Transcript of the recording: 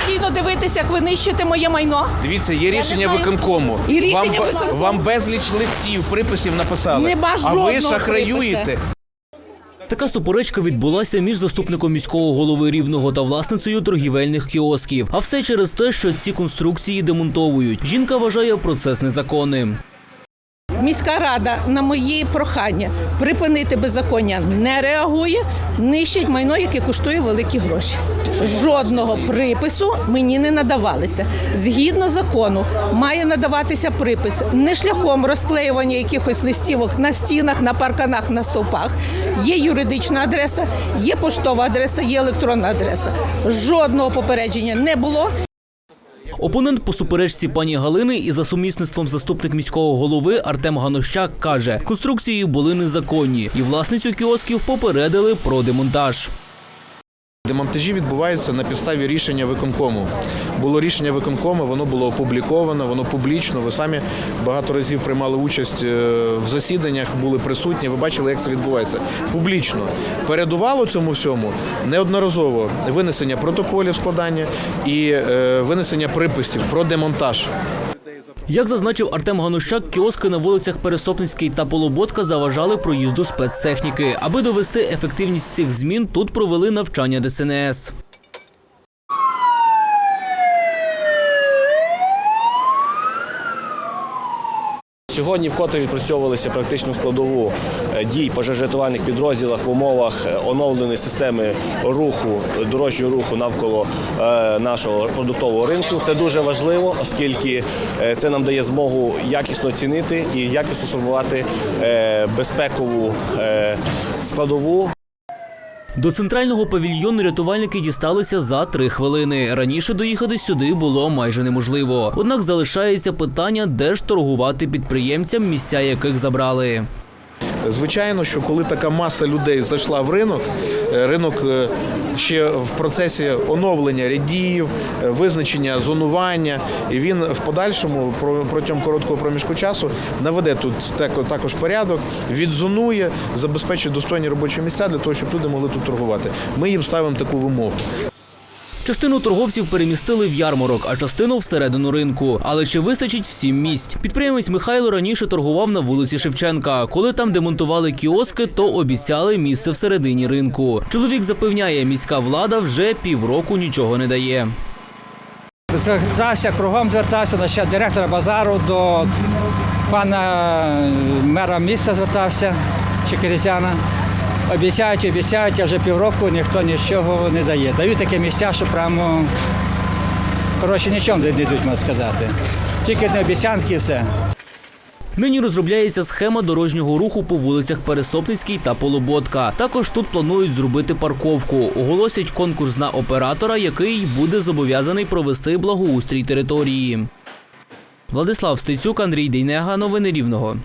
спокійно дивитися, як ви нищите моє майно? Дивіться, є рішення знаю. виконкому. І рішення вам, виконкому. вам безліч листів, приписів написали. Нема а ви жодного шахраюєте. Така суперечка відбулася між заступником міського голови рівного та власницею торгівельних кіосків. А все через те, що ці конструкції демонтовують. Жінка вважає процес незаконним. Міська рада на мої прохання припинити беззаконня не реагує, нищить майно, яке коштує великі гроші. Жодного припису мені не надавалися. Згідно закону, має надаватися припис не шляхом розклеювання якихось листівок на стінах, на парканах, на стовпах. Є юридична адреса, є поштова адреса, є електронна адреса. Жодного попередження не було. Опонент по суперечці пані Галини і за сумісництвом заступник міського голови Артем Ганощак каже, конструкції були незаконні, і власницю кіосків попередили про демонтаж. Демонтажі відбуваються на підставі рішення виконкому. Було рішення виконкому, воно було опубліковано, воно публічно. Ви самі багато разів приймали участь е, в засіданнях, були присутні. Ви бачили, як це відбувається. Публічно передувало цьому всьому неодноразово винесення протоколів складання і е, винесення приписів про демонтаж. Як зазначив Артем Ганущак, кіоски на вулицях Пересопницький та Полуботка заважали проїзду спецтехніки. Аби довести ефективність цих змін, тут провели навчання ДСНС. Сьогодні вкотре відпрацьовувалися практичну складову е, дій пожежрятувальних підрозділах в умовах е, оновленої системи руху, дорожнього руху навколо е, нашого продуктового ринку. Це дуже важливо, оскільки це нам дає змогу якісно оцінити і якісно сформувати безпекову складову До центрального павільйону рятувальники дісталися за три хвилини. Раніше доїхати сюди було майже неможливо. Однак залишається питання, де ж торгувати підприємцям, місця яких забрали. Звичайно, що коли така маса людей зайшла в ринок, е, ринок е, ще в процесі оновлення рядів, е, визначення зонування, і він в подальшому протягом короткого проміжку часу наведе тут також порядок, відзонує, забезпечить достойні робочі місця для того, щоб люди могли тут торгувати. Ми їм ставимо таку вимогу. Частину торговців перемістили в ярмарок, а частину всередину ринку. Але чи вистачить всім місць? Підприємець Михайло раніше торгував на вулиці Шевченка. Коли там демонтували кіоски, то обіцяли місце всередині ринку. Чоловік запевняє, міська влада вже півроку нічого не дає. Звертався кругом звертався до ще директора базару, до пана мера міста звертався Чекерезяна. Обіцяють, обіцяють, а вже півроку ніхто нічого не дає. Дають таке місця, що прямо коротше нічого не йдуть, можна сказати. Тільки не обіцянки і все. Нині розробляється схема дорожнього руху по вулицях Пересопницький та Полуботка. Також тут планують зробити парковку. Оголосять конкурс на оператора, який буде зобов'язаний провести благоустрій території. Владислав Стецюк, Андрій Дейнега. Новини Рівного.